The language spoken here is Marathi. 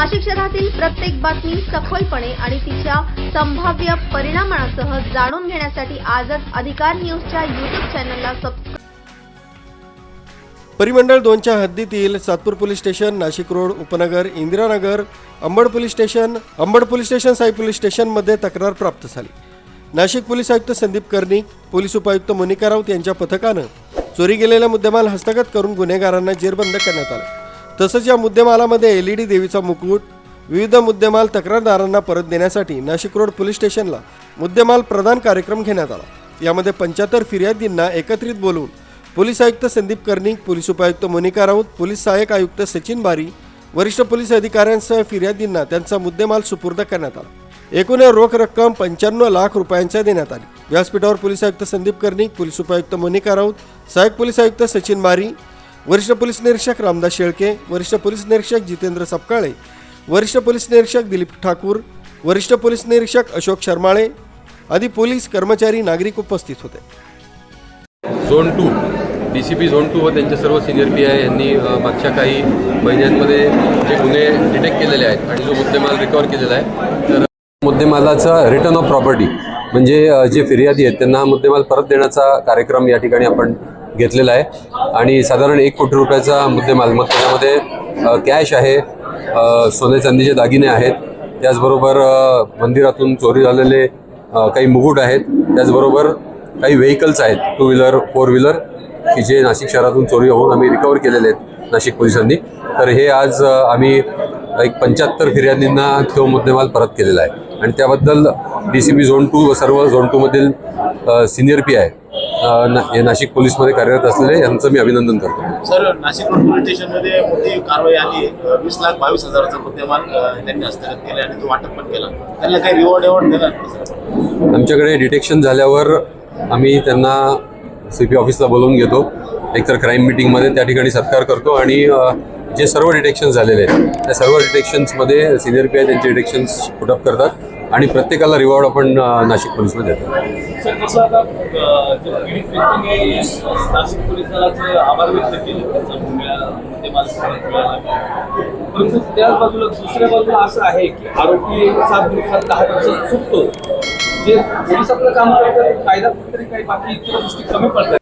नाशिक शहरातील प्रत्येक बातमी सखोलपणे आणि तिच्या संभाव्य परिणामांसह जाणून घेण्यासाठी आजच अधिकार न्यूजच्या युट्यूब चॅनलला सबस्क्राईब परिमंडळ दोनच्या हद्दीतील Satpur police station Nashik road Upnagar Indiranagar Ambad police station Ambad police station Sai police स्टेशनमध्ये तक्रार प्राप्त झाली. नाशिक पोलीस आयुक्त संदीप कर्णिक पोलीस उपायुक्त मोनिका राऊत यांच्या पथकानं चोरी गेलेला मुद्देमाल हस्तगत करून गुन्हेगारांना जेरबंद करण्यात आला. तसंच या मुद्देमालामध्ये एल ई डी देवीचा मुकुट विविध मुद्देमाल तक्रारदारांना परत देण्यासाठी नाशिक रोड पोलीस स्टेशनला मुद्देमाल प्रदान कार्यक्रम घेण्यात आला. यामध्ये पंच्याहत्तर फिर्यादींना एकत्रित बोलवून पोलीस आयुक्त संदीप कर्णिक पोलीस उपायुक्त मोनिका राऊत पोलीस सहाय्यक आयुक्त सचिन बारी वरिष्ठ पोलीस अधिकाऱ्यांसह फिर्यादींना त्यांचा मुद्देमाल सुपूर्द करण्यात आला. एकूण रोख रक्कम पंच्याण्णव लाख रुपयांच्या देण्यात आली. व्यासपीठावर पोलीस आयुक्त संदीप कर्णिक पोलीस उपायुक्त मोनिका राऊत सहाय्यक पोलीस आयुक्त सचिन बारी वरिष्ठ पोलीस निरीक्षक रामदास शेळके वरिष्ठ पोलीस निरीक्षक जितेंद्र सपकाळे वरिष्ठ पोलीस निरीक्षक दिलीप ठाकूर वरिष्ठ पोलीस निरीक्षक अशोक शर्माळे आदी पोलीस कर्मचारी नागरिक उपस्थित होते. Zone two D C P zone two व त्यांचे सर्व सिनियर पी आय यांनी मागच्या काही महिन्यांमध्ये जे गुन्हे डिटेक्ट केलेले आहेत आणि जो मुद्देमाल रिकवर केलेला आहे तर मुद्देमालाचा रिटर्न ऑफ प्रॉपर्टी म्हणजे जे फिर्यादी आहेत त्यांना हा मुद्देमाल परत देण्याचा कार्यक्रम या ठिकाणी आपण घेतलेला आहे. आणि साधारण एक कोटी रुपयाचा मुद्देमाल मग त्याच्यामध्ये कॅश आहे सोने चांदीचे दागिने आहेत. त्याचबरोबर मंदिरातून चोरी झालेले काही मुकुट आहेत. त्याचबरोबर काही व्हेकल्स आहेत टू व्हीलर फोर व्हीलर की जे नाशिक शहरातून चोरी होऊन आम्ही रिकवर केलेले आहेत नाशिक पोलिसांनी. तर हे आज आम्ही एक पंच्याहत्तर फिर्यादींना तो मुद्देमाल परत केलेला आहे. आणि त्याबद्दल D C B zone two व सर्व झोन टूमधील सिनियर पी आहे नाशिक पोलीसमध्ये कार्यरत असलेले यांचं मी अभिनंदन करतो. सर नाशिक रोड पोलीस स्टेशनमध्ये मोठी कारवाई आली. वीस लाख बावीस हजाराचा मुद्देमाल त्यांनी हस्तगत केला आणि तो वाटप पण केला. त्यांना काही रिवॉर्ड एवॉर्ड सर. आमच्याकडे डिटेक्शन झाल्यावर आम्ही त्यांना सी पी ऑफिसला बोलवून घेतो. एकतर क्राईम मिटिंगमध्ये त्या ठिकाणी सत्कार करतो आणि जे सर्व डिटेक्शन झालेले आहेत त्या सर्व डिटेक्शन्समध्ये सिनियर पी आय त्यांचे डिटेक्शन्स पुटअप करतात. आणि प्रत्येकाला रिवॉर्ड आपण नाशिक पोलीसमध्ये देतो. सर परंतु त्याच बाजूला दुसऱ्या बाजूला असं आहे की आरोपी सात दिवसात दहा दिवसात सुटतो. जे पोलीस आपलं काम करतात कायदा कुठेतरी काही बाकी इतर गोष्टी कमी पडतात.